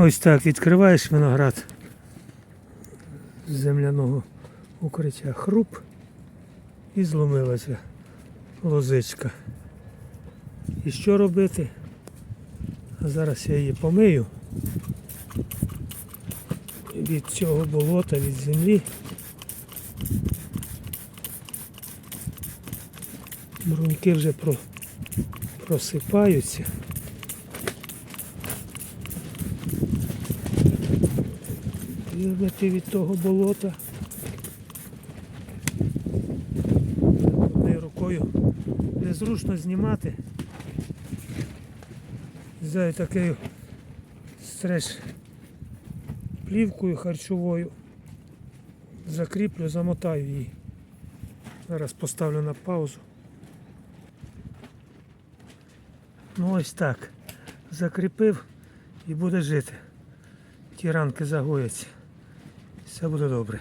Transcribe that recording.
Ось так відкриваєш виноград з земляного укриття. Хруп і зломилася лозичка. І що робити? А зараз я її помию від цього болота, від землі. Бруньки вже просипаються. Вирвати від того болота. Однією рукою незручно знімати. Взяю такою стреш плівкою харчовою. Закріплю, замотаю її. Зараз поставлю на паузу. Ну ось так. Закріпив і буде жити. Ті ранки загояться. Все буде добре.